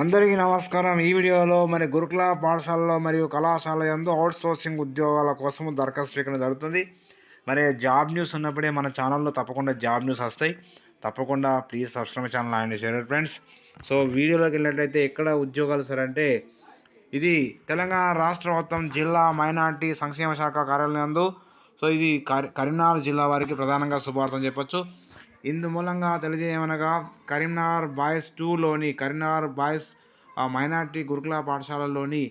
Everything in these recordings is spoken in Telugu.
అందరికీ నమస్కారం. ఈ వీడియోలో మరి గురుకుల పాఠశాలలో మరియు కళాశాల యందు అవుట్ సోర్సింగ్ ఉద్యోగాల కోసం దరఖాస్తు స్వీకరణ జరుగుతుంది. మరి జాబ్ న్యూస్ ఉన్నప్పుడే మన ఛానల్లో తప్పకుండా జాబ్ న్యూస్ వస్తాయి. తప్పకుండా please subscribe channel and share friends so వీడియోలోకి వెళ్ళినట్లయితే ఎక్కడ ఉద్యోగాలు సార్ అంటే ఇది తెలంగాణ రాష్ట్ర మొత్తం జిల్లా మైనార్టీ సంక్షేమ శాఖ కార్యాలయందు సో ఇది కరీ కరీంనగర్ జిల్లా వారికి ప్రధానంగా శుభార్తం చెప్పొచ్చు. ఇందు మూలంగా తెలియజేయమనగా కరీంనగర్ బాయ్స్ టూలోని కరీంనగర్ బాయ్స్ ఆ మైనార్టీ గురుకుల పాఠశాలలోని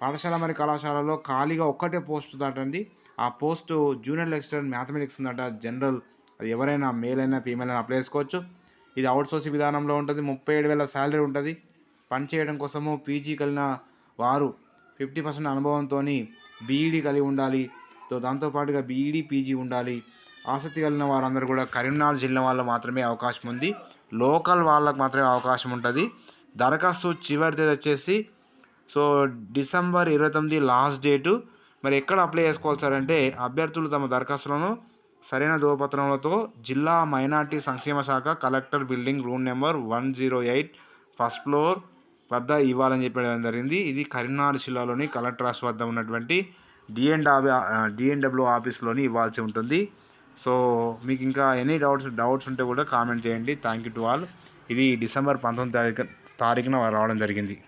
పాఠశాల మరి కళాశాలలో ఖాళీగా ఒక్కటే పోస్ట్ దాటండి ఆ పోస్టు జూనియర్ లెక్చరర్ మ్యాథమెటిక్స్ ఉందట జనరల్. అది ఎవరైనా మేల్ అయినా ఫీమేల్ అయినా అప్లై చేసుకోవచ్చు. ఇది అవుట్ సోర్సింగ్ విధానంలో ఉంటుంది ముప్పై ఏడు వేల శాలరీ ఉంటుంది. పని చేయడం కోసము పీజీ కలిగిన వారు ఫిఫ్టీ పర్సెంట్ అనుభవంతో బీఈడీ కలిగి ఉండాలి. సో దాంతోపాటుగా బీఈడీ పీజీ ఉండాలి. ఆసక్తి కలిగిన వారందరూ కూడా కరీంనగర్ జిల్లా వాళ్ళు మాత్రమే అవకాశం ఉంది. లోకల్ వాళ్ళకు మాత్రమే అవకాశం ఉంటుంది. దరఖాస్తు చివరి తేదీ వచ్చేసి సో డిసెంబర్ ఇరవై తొమ్మిది లాస్ట్ డేటు. మరి ఎక్కడ అప్లై చేసుకోవాలి సార్ అంటే అభ్యర్థులు తమ దరఖాస్తులను సరైన ధృవపత్రములతో జిల్లా మైనార్టీ సంక్షేమ శాఖ collector building room number one zero eight first floor వద్ద ఇవ్వాలని చెప్పడం జరిగింది. ఇది కరీంనగర్ జిల్లాలోని కలెక్టర్ ఆఫీస్ వద్ద ఉన్నటువంటి డిఎన్ డిఎన్డబ్ల్యూ ఆఫీస్లోని ఇవ్వాల్సి ఉంటుంది. సో మీకు ఇంకా ఎనీ డౌట్స్ డౌట్స్ ఉంటే కూడా కామెంట్ చేయండి. థ్యాంక్ యూ టు ఆల్ ఇది డిసెంబర్ పంతొమ్మిది తారీఖు తారీఖున రావడం జరిగింది.